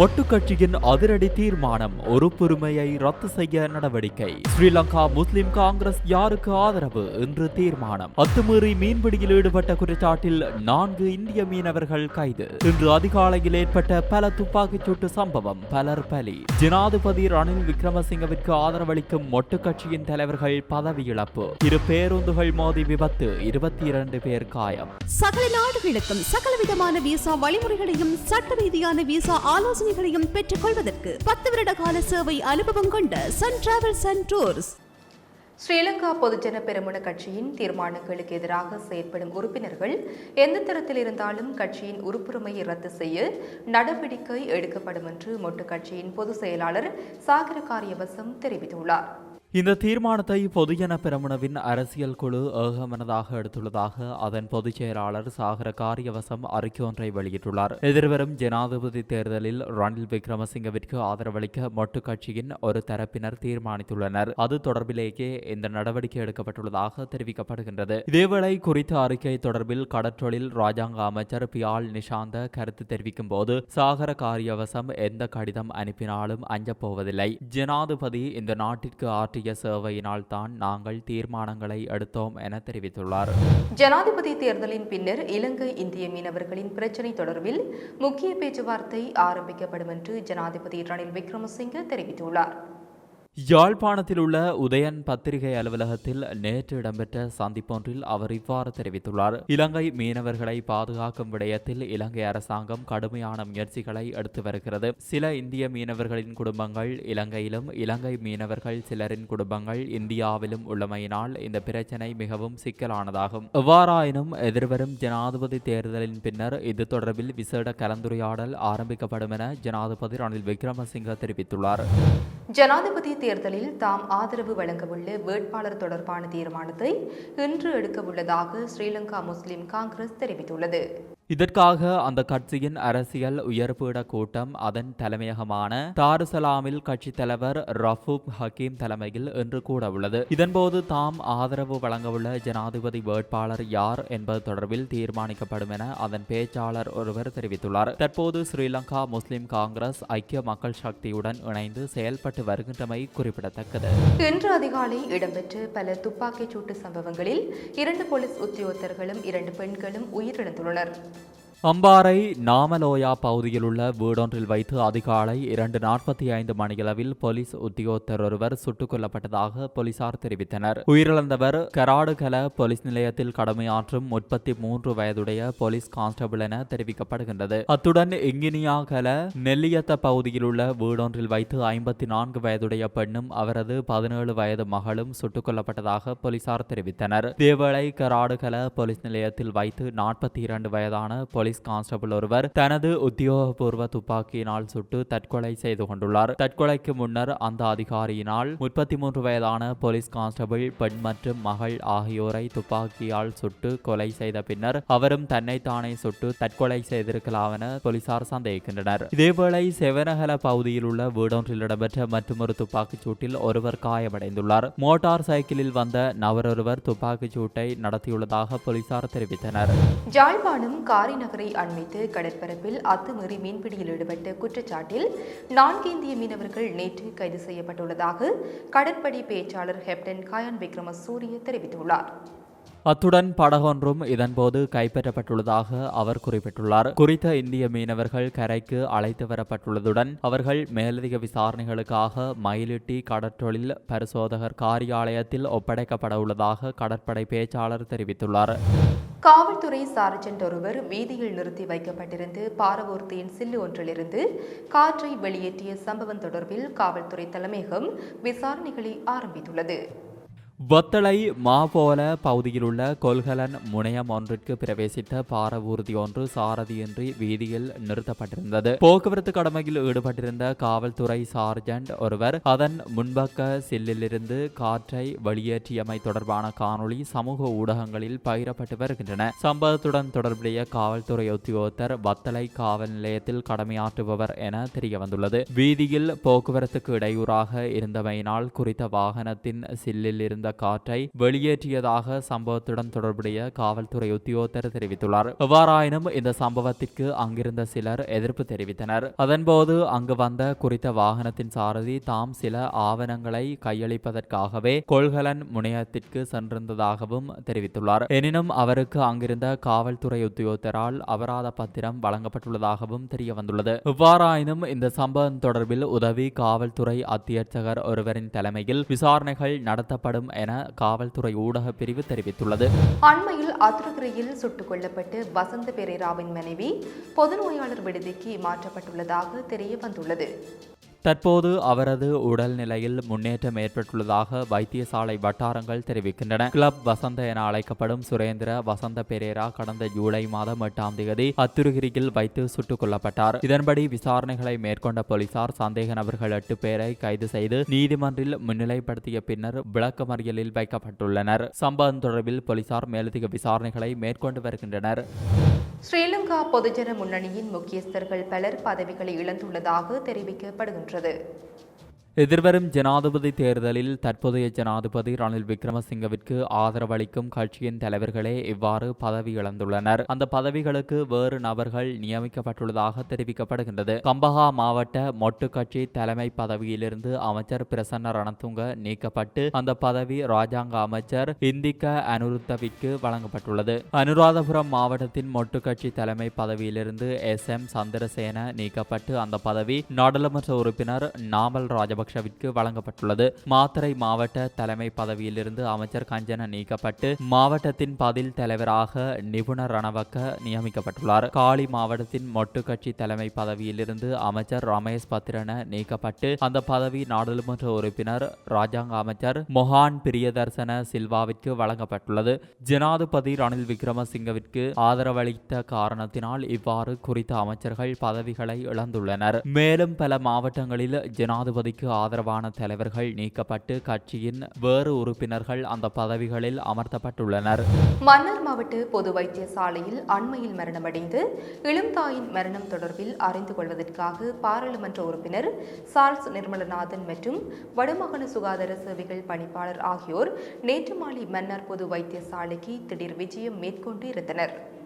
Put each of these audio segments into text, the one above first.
மொட்டு கட்சியின் அதிரடி தீர்மானம் ஒரு பொறுமையை ரத்து செய்ய நடவடிக்கை. ஸ்ரீலங்கா முஸ்லிம் காங்கிரஸ் யாருக்கு ஆதரவு? என்று தீர்மானம். அத்துமீறி மீன்பிடியில் ஈடுபட்ட குற்றச்சாட்டில் நான்கு இந்திய மீனவர்கள் கைது. இன்று அதிகாலையில் ஏற்பட்ட பல துப்பாக்கிச் சூட்டு சம்பவம் பலர் பலி. ஜனாதிபதி ரணில் விக்ரமசிங்கவிற்கு ஆதரவளிக்கும் மொட்டு கட்சியின் தலைவர்கள் பதவி இழப்பு இரு பேருந்துகள் மோதி விபத்து இருபத்தி இரண்டு பேர் காயம். சகல நாடுகளுக்கும் சகல விதமான விசா வழிமுறைகளையும் சட்ட ரீதியான விசா ஆலோசனைகளையும் பெற்றுக் கொள்வதற்கு பத்து வருட கால சேவை அனுபவம் கொண்ட Sun Travels and Tours Sri Lanka Podujana Peramuna கட்சியின் தீர்மானங்களுக்கு எதிராக செயற்படும் உறுப்பினர்கள் எந்த தரத்தில் இருந்தாலும் கட்சியின் உறுப்புரிமையை ரத்து செய்ய நடவடிக்கை எடுக்கப்படும் என்று மொட்டு கட்சியின் பொதுச் செயலாளர் சாகர காரியவசம் தெரிவித்துள்ளார். இந்த தீர்மானத்தை பொதுஜன பெரமுனவின் அரசியல் குழு ஏகமனதாக எடுத்துள்ளதாக அதன் பொதுச் செயலாளர் சாகர காரியவசம் அறிக்கை ஒன்றை வெளியிட்டுள்ளார். எதிர்வரும் ஜனாதிபதி தேர்தலில் ரணில் விக்ரமசிங்கவிற்கு ஆதரவளிக்க மொட்டு கட்சியின் ஒரு தரப்பினர் தீர்மானித்துள்ளனர். அது தொடர்பிலேயே இந்த நடவடிக்கை எடுக்கப்பட்டுள்ளதாக தெரிவிக்கப்படுகின்றது. இதேவேளை குறித்த அறிக்கை தொடர்பில் கடற்றொழில் ராஜாங்க அமைச்சர் பியால் நிஷாந்த கருத்து தெரிவிக்கும் போது சாகர காரியவசம் எந்த கடிதம் அனுப்பினாலும் அஞ்சப்போவதில்லை. ஜனாதிபதி இந்த நாட்டிற்கு ஆற்றிய சேவையினால் தான் நாங்கள் தீர்மானங்களை எடுத்தோம் என தெரிவித்துள்ளார். ஜனாதிபதி தேர்தலின் பின்னர் இலங்கை இந்திய மீனவர்களின் பிரச்சினை தொடர்பில் முக்கிய பேச்சுவார்த்தை ஆரம்பிக்கப்படும் என்று ஜனாதிபதி ரணில் விக்ரமசிங்க தெரிவித்துள்ளார். யாழ்ப்பாணத்தில் உள்ள உதயன் பத்திரிகை அலுவலகத்தில் நேற்று இடம்பெற்ற சந்திப்பொன்றில் அவர் இவ்வாறு தெரிவித்துள்ளார். இலங்கை மீனவர்களை பாதுகாக்கும் விடயத்தில் இலங்கை அரசாங்கம் கடுமையான முயற்சிகளை எடுத்து வருகிறது. சில இந்திய மீனவர்களின் குடும்பங்கள் இலங்கையிலும் இலங்கை மீனவர்கள் சிலரின் குடும்பங்கள் இந்தியாவிலும் உள்ளமையினால் இந்த பிரச்சினை மிகவும் சிக்கலானதாகும். எவ்வாறாயினும் எதிர்வரும் ஜனாதிபதி தேர்தலின் பின்னர் இது தொடர்பில் விசேட கலந்துரையாடல் ஆரம்பிக்கப்படும் என ஜனாதிபதி ரணில் விக்ரமசிங்க தெரிவித்துள்ளார். ஜனாதிபதி தேர்தலில் தாம் ஆதரவு வழங்கவுள்ள வேட்பாளர் தொடர்பான தீர்மானத்தை இன்று எடுக்கவுள்ளதாக ஸ்ரீலங்கா முஸ்லிம் காங்கிரஸ் தெரிவித்துள்ளது. இதற்காக அந்த கட்சியின் அரசியல் உயர்பீட கூட்டம் அதன் தலைமையகமான தாருசலாமில் கட்சித் தலைவர் ரஃபூப் ஹக்கீம் தலைமையில் இன்று கூட உள்ளது. இதன்போது தாம் ஆதரவு வழங்கவுள்ள ஜனாதிபதி வேட்பாளர் யார் என்பது தொடர்பில் தீர்மானிக்கப்படும் என அதன் பேச்சாளர் ஒருவர் தெரிவித்துள்ளார். தற்போது ஸ்ரீலங்கா முஸ்லிம் காங்கிரஸ் ஐக்கிய மக்கள் சக்தியுடன் இணைந்து செயல்பட்டு வருகின்றமை குறிப்பிடத்தக்கது. இன்று அதிகாலை இடம்பெற்ற பல துப்பாக்கிச் சூட்டு சம்பவங்களில் இரண்டு போலீஸ் உத்தியோகத்தர்களும் இரண்டு பெண்களும் உயிரிழந்துள்ளனர். அம்பாறை நாமலோயா பகுதியில் உள்ள வீடொன்றில் வைத்து அதிகாலை இரண்டு நாற்பத்தி ஐந்து மணியளவில் போலீஸ் உத்தியோகத்தர் ஒருவர் சுட்டுக் கொல்லப்பட்டதாக போலீசார் தெரிவித்தனர். உயிரிழந்தவர் கராடுகல போலீஸ் நிலையத்தில் கடமையாற்றும் முப்பத்தி மூன்று வயதுடைய போலீஸ் கான்ஸ்டபிள் என தெரிவிக்கப்படுகின்றது. அத்துடன் இங்கினியாகல நெல்லியத்த பகுதியில் உள்ள வீடொன்றில் வைத்து ஐம்பத்தி நான்கு வயதுடைய பெண்ணும் அவரது பதினேழு வயது மகளும் சுட்டுக் கொல்லப்பட்டதாக போலீசார் தெரிவித்தனர். தேவளை கராடுகல போலீஸ் நிலையத்தில் வைத்து நாற்பத்தி இரண்டு வயதான போலீஸ் போலீஸ் கான்ஸ்டபிள் ஒருவர் தனது உத்தியோகபூர்வ துப்பாக்கியினால் சுட்டு தற்கொலை செய்து கொண்டுள்ளார். தற்கொலைக்கு முன்னர் அந்த அதிகாரியினால் முப்பத்தி மூன்று வயதான போலீஸ் கான்ஸ்டபிள் பெண் மற்றும் மகள் ஆகியோரை துப்பாக்கியால் சுட்டு கொலை செய்த பின்னர் அவரும் தன்னைத்தானே சுட்டு தற்கொலை செய்திருக்கலாம் என போலீசார் சந்தேகிக்கின்றனர். இதேவேளை செவனகல பகுதியில் உள்ள வீடொன்றில் இடம்பெற்ற மற்றொரு துப்பாக்கிச் சூட்டில் ஒருவர் காயமடைந்துள்ளார். மோட்டார் சைக்கிளில் வந்த நபரொருவர் துப்பாக்கிச் சூட்டை நடத்தியுள்ளதாக போலீசார் தெரிவித்தனர். ஜாழ்ப்பாணம் காரி நகரை அண்மித்து கடற்பரப்பில் அத்துமீறி மீன்பிடியில் ஈடுபட்ட குற்றச்சாட்டில் நான்கு இந்திய மீனவர்கள் நேற்று கைது செய்யப்பட்டுள்ளதாக கடற்படை பேச்சாளர் ஹெப்டன் கயான் விக்ரம சூரிய தெரிவித்துள்ளார். அத்துடன் படகொன்றும் இதன்போது கைப்பற்றப்பட்டுள்ளதாக அவர் குறிப்பிட்டுள்ளார். குறித்த இந்திய மீனவர்கள் கரைக்கு அழைத்து வரப்பட்டுள்ளதுடன் அவர்கள் மேலதிக விசாரணைகளுக்காக மயிலிட்டி கடற்றொழில் பரிசோதகர் காரியாலயத்தில் ஒப்படைக்கப்பட உள்ளதாக கடற்படை பேச்சாளர் தெரிவித்துள்ளார். காவல்துறை சார்ஜென்ட் ஒருவர் வீதியில் நிறுத்தி வைக்கப்பட்டிருந்து பாரவூர்த்தியின் சில்லு ஒன்றிலிருந்து காற்றை வெளியேற்றிய சம்பவம் தொடர்பில் காவல்துறை தலைமையகம் விசாரணைகளை ஆரம்பித்துள்ளது. வத்தளை மாபோல பகுதியில் உள்ள கொல்கலன் முனையம் ஒன்றிற்கு பிரவேசித்த பார ஊர்தி ஒன்று சாரதியின்றி வீதியில் நிறுத்தப்பட்டிருந்தது. போக்குவரத்து கடமையில் ஈடுபட்டிருந்த காவல்துறை சார்ஜன்ட் ஒருவர் அதன் முன்பக்க சில்லிலிருந்து காற்றை வெளியேற்றியமை தொடர்பான காணொளி சமூக ஊடகங்களில் பகிரப்பட்டு வருகின்றன. சம்பவத்துடன் தொடர்புடைய காவல்துறை உத்தியோகத்தர் வத்தளை காவல் நிலையத்தில் கடமையாற்றுபவர் என தெரிய வந்துள்ளது வீதியில் போக்குவரத்துக்கு இடையூறாக இருந்தமையினால் குறித்த வாகனத்தின் சில்லில் இருந்த காற்றை வெளியேற்றியதாக சம்பவத்துடன் தொடர்புடைய காவல்துறை உத்தியோகத்தர் தெரிவித்துள்ளார். எவ்வாறாயினும் இந்த சம்பவத்திற்கு அங்கிருந்த சிலர் எதிர்ப்பு தெரிவித்தனர். அதன்போது அங்கு வந்த குறித்த வாகனத்தின் சாரதி தாம் சில ஆவணங்களை கையளிப்பதற்காகவே கொள்கலன் முனையத்திற்கு சென்றிருந்ததாகவும் தெரிவித்துள்ளார். எனினும் அவருக்கு அங்கிருந்த காவல்துறை உத்தியோகத்தரால் அபராத பத்திரம் வழங்கப்பட்டுள்ளதாகவும் தெரிய வந்துள்ளது எவ்வாறாயினும் இந்த சம்பவம் தொடர்பில் உதவி காவல்துறை அத்தியட்சகர் ஒருவரின் தலைமையில் விசாரணைகள் நடத்தப்படும் என காவல்துறை ஊடக பிரிவு தெரிவித்துள்ளது. அண்மையில் அத்துருகிரியில் சுட்டுக் கொல்லப்பட்டு வசந்த பெரேராவின் மனைவி பொது நோயாளர் விடுதிக்கு மாற்றப்பட்டுள்ளதாக தெரிய வந்துள்ளது. தற்போது அவரது உடல்நிலையில் முன்னேற்றம் ஏற்பட்டுள்ளதாக வைத்தியசாலை வட்டாரங்கள் தெரிவிக்கின்றன. கிளப் வசந்த என அழைக்கப்படும் சுரேந்திர வசந்த பெரேரா கடந்த ஜூலை மாதம் எட்டாம் தேதி அத்துருகிரியில் வைத்து சுட்டுக் கொல்லப்பட்டார். இதன்படி விசாரணைகளை மேற்கொண்ட போலீசார் சந்தேக நபர்கள் எட்டு பேரை கைது செய்து நீதிமன்றில் முன்னிலைப்படுத்திய பின்னர் விளக்கமறியலில் வைக்கப்பட்டுள்ளனர். சம்பவம் தொடர்பில் போலீசார் மேலதிக விசாரணைகளை மேற்கொண்டு வருகின்றனர். ஸ்ரீலங்கா பொதுஜன முன்னணியின் முக்கியஸ்தர்கள் பலர் பதவிகளை இழந்துள்ளதாக தெரிவிக்கப்படுகின்றது. எதிர்வரும் ஜனாதிபதி தேர்தலில் தற்போதைய ஜனாதிபதி ரணில் விக்ரமசிங்கவிற்கு ஆதரவளிக்கும் கட்சியின் தலைவர்களே இவ்வாறு பதவி இழந்துள்ளனர். அந்த பதவிகளுக்கு வேறு நபர்கள் நியமிக்கப்பட்டுள்ளதாக தெரிவிக்கப்படுகின்றது. கம்பஹா மாவட்ட மொட்டு கட்சி தலைமை பதவியிலிருந்து அமைச்சர் பிரசன்ன ரணதுங்க நீக்கப்பட்டு அந்த பதவி ராஜாங்க அமைச்சர் இந்திக்க அனுருத்தவிற்கு வழங்கப்பட்டுள்ளது. அனுராதபுரம் மாவட்டத்தின் மொட்டு கட்சி தலைமை பதவியிலிருந்து எஸ். எம். சந்திரசேன நீக்கப்பட்டு அந்த பதவி நாடாளுமன்ற உறுப்பினர் நாமல் ராஜபக்ஷவிற்கு வழங்கப்பட்டுள்ளது. மாத்தறை மாவட்ட தலைமை பதவியிலிருந்து அமைச்சர் கஞ்சன நீக்கப்பட்டு மாவட்டத்தின் பதில் தலைவராக நிபுணர் ரணவக்க நியமிக்கப்பட்டுள்ளார். காலி மாவட்டத்தின் மொட்டு கட்சி தலைமை பதவியிலிருந்து அமைச்சர் ரமேஷ் பத்திரன நீக்கப்பட்டு அந்த பதவி நாடாளுமன்ற உறுப்பினர் ராஜாங்க அமைச்சர் மொஹான் பிரியதர்சன சில்வாவிற்கு வழங்கப்பட்டுள்ளது. ஜனாதிபதி ரணில் விக்ரமசிங்கவிற்கு ஆதரவளித்த காரணத்தினால் இவ்வாறு குறித்த அமைச்சர்கள் பதவிகளை இழந்துள்ளனர். மேலும் பல மாவட்டங்களில் ஜனாதிபதிக்கு ஆதரவான தலைவர்கள் நீக்கப்பட்டு கட்சியின் வேறு உறுப்பினர்கள் அந்த பதவிகளில் அமர்த்தப்பட்டுள்ளனர். மன்னார் மாவட்ட பொது வைத்தியசாலையில் அண்மையில் மரணமடைந்து இளம்தாயின் மரணம் தொடர்பில் அறிந்து கொள்வதற்காக பாராளுமன்ற உறுப்பினர் சார்ஸ் நிர்மலநாதன் மற்றும் வடமாகாண சுகாதார சேவைகள் பணிப்பாளர் ஆகியோர் நேற்று மாலை மன்னார் பொது வைத்தியசாலைக்கு திடீர் விஜயம் மேற்கொண்டு இருந்தனர்.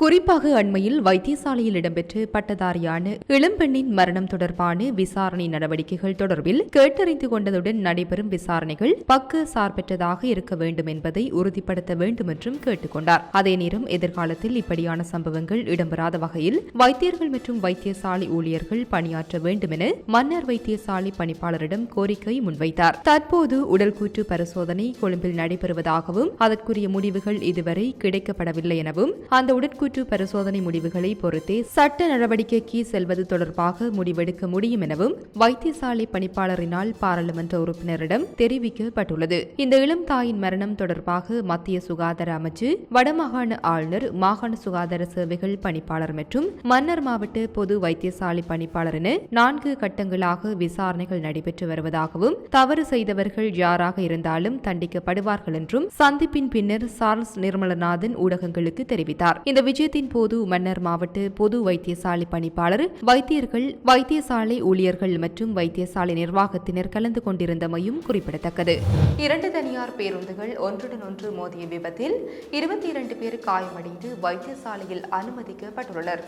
குறிப்பாக அண்மையில் வைத்தியசாலையில் இடம்பெற்ற பட்டதாரியான இளம்பெண்ணின் மரணம் தொடர்பான விசாரணை நடவடிக்கைகள் தொடர்பில் கேட்டறிந்து கொண்டதுடன் நடைபெறும் விசாரணைகள் பக்க சார்பற்றதாக இருக்க வேண்டும் என்பதை உறுதிப்படுத்த வேண்டும் என்றும் கேட்டுக்கொண்டார். அதே நேரம் எதிர்காலத்தில் இப்படியான சம்பவங்கள் இடம்பெறாத வகையில் வைத்தியர்கள் மற்றும் வைத்தியசாலை ஊழியர்கள் பணியாற்ற வேண்டும் என மன்னர் வைத்தியசாலை பணிப்பாளரிடம் கோரிக்கை முன்வைத்தார். தற்போது உடல்கூற்று பரிசோதனை கொழும்பில் நடைபெறுவதாகவும் அதற்குரிய முடிவுகள் இதுவரை கிடைக்கப்படவில்லை எனவும் அந்த உடற்கூற்று பரிசோதனை முடிவுகளை பொறுத்தே சட்ட நடவடிக்கைக்கு செல்வது தொடர்பாக முடிவெடுக்க முடியும் எனவும் வைத்தியசாலை பணிப்பாளரினால் பாராளுமன்ற உறுப்பினரிடம் தெரிவிக்கப்பட்டுள்ளது. இந்த இளம் தாயின் மரணம் தொடர்பாக மத்திய சுகாதார அமைச்சு வடமாகாண ஆளுநர் மாகாண சுகாதார சேவைகள் பணிப்பாளர் மற்றும் மன்னர் மாவட்ட பொது வைத்தியசாலை பணிப்பாளர் என நான்கு கட்டங்களாக விசாரணைகள் நடைபெற்று வருவதாகவும் தவறு செய்தவர்கள் யாராக இருந்தாலும் தண்டிக்கப்படுவார்கள் என்றும் சந்திப்பின் பின்னர் சார்ல்ஸ் நிர்மலநாதன் ஊடகங்களுக்கு தெரிவித்தார். இந்த விஜயத்தின் போது மன்னர் மாவட்ட பொது வைத்தியசாலை பணிப்பாளர் வைத்தியர்கள் வைத்தியசாலை ஊழியர்கள் மற்றும் வைத்தியசாலை நிர்வாகத்தினர் கலந்து கொண்டிருந்தமையும் குறிப்பிடத்தக்கது. இரண்டு தனியார் பேருந்துகள் ஒன்றுடன் ஒன்று மோதிய விபத்தில் இருபத்தி இரண்டு பேர் காயமடைந்து வைத்தியசாலையில் அனுமதிக்கப்பட்டுள்ளனர்.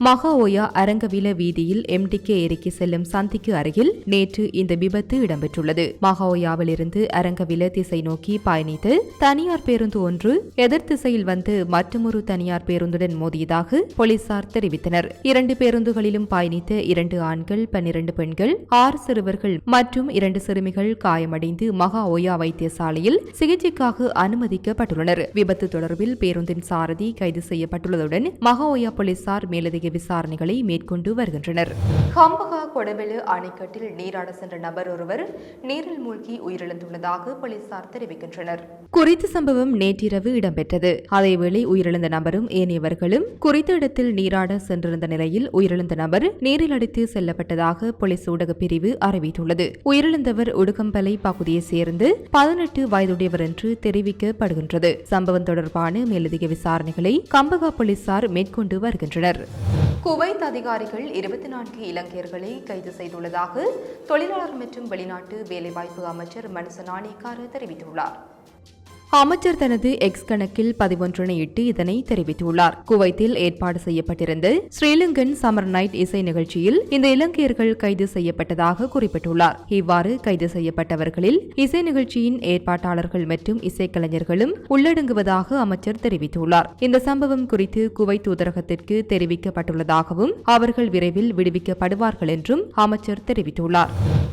மகா ஒயா அரங்கவில வீதியில் எம்டிகே ஏரிக்கு செல்லும் சந்திக்கு அருகில் நேற்று இந்த விபத்து இடம்பெற்றுள்ளது. மகா ஒயாவிலிருந்து அரங்கவில திசை நோக்கி பயணித்து தனியார் பேருந்து ஒன்று எதிர் திசையில் வந்து மற்றொரு தனியார் பேருந்துடன் மோதியதாக போலீசார் தெரிவித்தனர். இரண்டு பேருந்துகளிலும் பயணித்த இரண்டு ஆண்கள் பன்னிரண்டு பெண்கள் ஆறு சிறுவர்கள் மற்றும் இரண்டு சிறுமிகள் காயமடைந்து மகா ஓயா வைத்தியசாலையில் சிகிச்சைக்காக அனுமதிக்கப்பட்டுள்ளனர். விபத்து தொடர்பில் பேருந்தின் சாரதி கைது செய்யப்பட்டுள்ளதுடன் மகா ஓயா போலீசார் மேலதிக விசாரணைகளை மேற்கொண்டு வருகின்றனர். ஹம்பகா கொடவெளு அணைக்கட்டில் நீராட சென்ற நபர் ஒருவர் நீரில் மூழ்கி உயிரிழந்துள்ளதாக போலீசார் தெரிவிக்கின்றனர். குறித்த சம்பவம் நேற்றிரவு இடம்பெற்றது. அதேவேளை உயிரிழந்த நபரும் ஏனையவர்களும் குறித்த இடத்தில் நீராட சென்றிருந்த நிலையில் உயிரிழந்த நபர் நீரில் அடித்து செல்லப்பட்டதாக போலீஸ் ஊடக பிரிவு அறிவித்துள்ளது. உயிரிழந்தவர் உடுக்கம்பலை பகுதியைச் சேர்ந்து பதினெட்டு வயதுடையவர் என்று தெரிவிக்கப்படுகின்றது. சம்பவம் தொடர்பான மேலதிக விசாரணைகளை கம்பகா போலீசார் மேற்கொண்டு வருகின்றனர். குவைத் அதிகாரிகள் இருபத்தி நான்கு இலங்கையர்களை கைது செய்துள்ளதாக தொழிலாளர் மற்றும் வெளிநாட்டு வேலைவாய்ப்பு அமைச்சர் மனுச கார தெரிவித்துள்ளார். அமைச்சர் தனது எக்ஸ் கணக்கில் பதிவொன்றினை இட்டு இதனை தெரிவித்துள்ளார். குவைத்தில் ஏற்பாடு செய்யப்பட்டிருந்த ஸ்ரீலங்கன் சமர் நைட் இசை நிகழ்ச்சியில் இந்த இலங்கையர்கள் கைது செய்யப்பட்டதாக குறிப்பிட்டுள்ளார். இவ்வாறு கைது செய்யப்பட்டவர்களில் இசை நிகழ்ச்சியின் ஏற்பாட்டாளர்கள் மற்றும் இசைக்கலைஞர்களும் உள்ளடங்குவதாக அமைச்சர் தெரிவித்துள்ளார். இந்த சம்பவம் குறித்து குவைத் தூதரகத்திற்கு தெரிவிக்கப்பட்டுள்ளதாகவும் அவர்கள் விரைவில் விடுவிக்கப்படுவார்கள் என்றும் அமைச்சர் தெரிவித்துள்ளார்.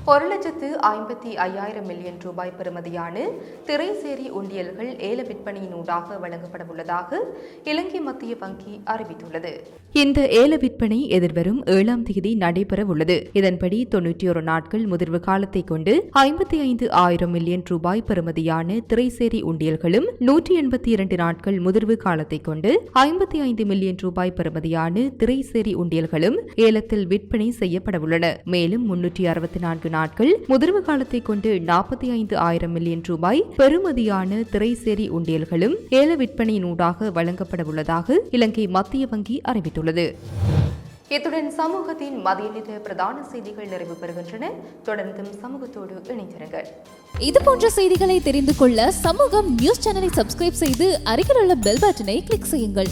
ஒரு லட்சத்து ஐம்பத்தி ஐயாயிரம் மில்லியன் ரூபாய் பெறுமதியான திரைசேரி உண்டியல்கள் ஏல விற்பனையினூடாக வழங்கப்பட உள்ளதாக இலங்கை மத்திய வங்கி அறிவித்துள்ளது. இந்த ஏல விற்பனை எதிர்வரும் ஏழாம் தேதி நடைபெற உள்ளது இதன்படி தொன்னூற்றி ஒரு நாட்கள் முதிர்வு காலத்தை கொண்டு ஐம்பத்தி ஐந்து ஆயிரம் மில்லியன் ரூபாய் பெறுமதியான திரைசேரி உண்டியல்களும் நூற்றி எண்பத்தி இரண்டு நாட்கள் முதிர்வு காலத்தை கொண்டு ஐம்பத்தி ஐந்து மில்லியன் ரூபாய் பெறுமதியான திரைசேரி உண்டியல்களும் ஏலத்தில் விற்பனை செய்யப்பட உள்ளன மேலும் முன்னூற்றி அறுபத்தி நான்கு நாட்கள் முதிர்வு காலத்தை கொண்டு நாற்பத்தி ஐந்து ஆயிரம் மில்லியன் ரூபாய் பெறுமதியான திரைசேரி உண்டியல்களும் ஏல விற்பனையினூடாக வழங்கப்பட உள்ளதாக இலங்கை மத்திய வங்கி அறிவித்துள்ளது. இத்துடன் சமூகத்தின் மதிய நேர பிரதான செய்திகள் நிறைவு பெறுகின்றன. தொடர்ந்தும் சமூகத்தோடு இணைந்திருங்கள். இது போன்ற செய்திகளை தெரிந்து கொள்ள சமூகம் நியூஸ் சேனலை சப்ஸ்கிரைப் செய்து அருகில் உள்ள பெல் பட்டனை கிளிக் செய்யுங்கள்.